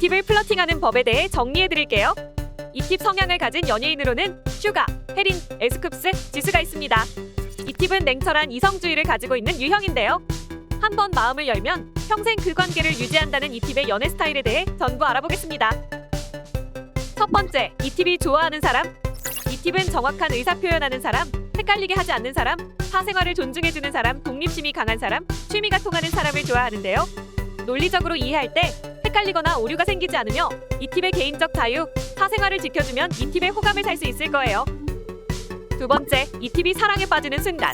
팁을 플러팅하는 법에 대해 정리해 드릴게요. 이팁 성향을 가진 연예인으로는 슈가, 혜린, 에스쿱스, 지수가 있습니다. 이 팁은 냉철한 이성주의를 가지고 있는 유형인데요. 한 번 마음을 열면 평생 그 관계를 유지한다는 이 팁의 연애 스타일에 대해 전부 알아보겠습니다. 첫 번째, 이 팁이 좋아하는 사람. 이 팁은 정확한 의사 표현하는 사람, 헷갈리게 하지 않는 사람, 사생활을 존중해주는 사람, 독립심이 강한 사람, 취미가 통하는 사람을 좋아하는데요. 논리적으로 이해할 때 헷갈리거나 오류가 생기지 않으며 이 팁의 개인적 자유, 사생활을 지켜주면 이 팁의 호감을 살 수 있을 거예요. 두 번째, 이 팁이 사랑에 빠지는 순간.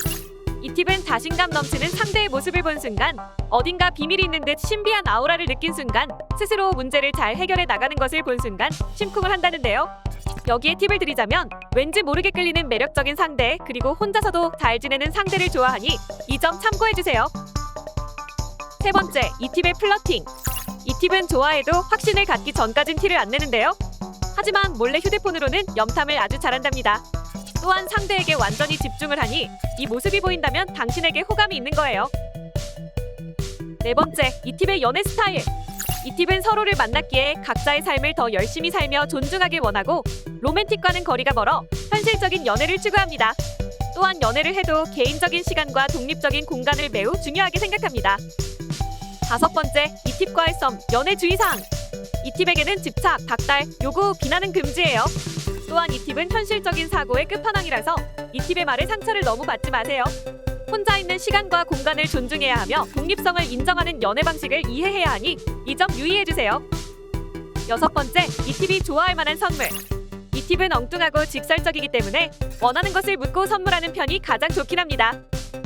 이 팁은 자신감 넘치는 상대의 모습을 본 순간, 어딘가 비밀이 있는 듯 신비한 아우라를 느낀 순간, 스스로 문제를 잘 해결해 나가는 것을 본 순간 심쿵을 한다는데요. 여기에 팁을 드리자면 왠지 모르게 끌리는 매력적인 상대 그리고 혼자서도 잘 지내는 상대를 좋아하니 이 점 참고해 주세요. 세 번째, 이 팁의 플러팅. 이 팁은 좋아해도 확신을 갖기 전까진 티를 안 내는데요. 하지만 몰래 휴대폰으로는 염탐을 아주 잘한답니다. 또한 상대에게 완전히 집중을 하니 이 모습이 보인다면 당신에게 호감이 있는 거예요. 네 번째, 이 팁의 연애 스타일. 이 팁은 서로를 만났기에 각자의 삶을 더 열심히 살며 존중하길 원하고 로맨틱과는 거리가 멀어 현실적인 연애를 추구합니다. 또한 연애를 해도 개인적인 시간과 독립적인 공간을 매우 중요하게 생각합니다. 다섯 번째, 이 팁과의 썸, 연애 주의사항. 이 팁에게는 집착, 닥달, 요구, 비난은 금지예요. 또한 이 팁은 현실적인 사고의 끝판왕이라서 이 팁의 말에 상처를 너무 받지 마세요. 혼자 있는 시간과 공간을 존중해야 하며 독립성을 인정하는 연애 방식을 이해해야 하니 이 점 유의해 주세요. 여섯 번째, 이 팁이 좋아할 만한 선물. 이 팁은 엉뚱하고 직설적이기 때문에 원하는 것을 묻고 선물하는 편이 가장 좋긴 합니다.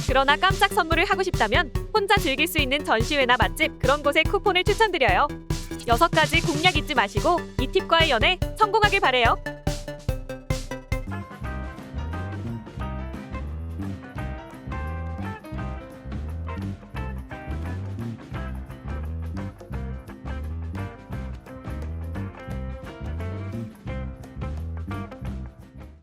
그러나 깜짝 선물을 하고 싶다면 혼자 즐길 수 있는 전시회나 맛집 그런 곳에 쿠폰을 추천드려요. 여섯 가지 공략 잊지 마시고 이 팁과의 연애 성공하길 바래요.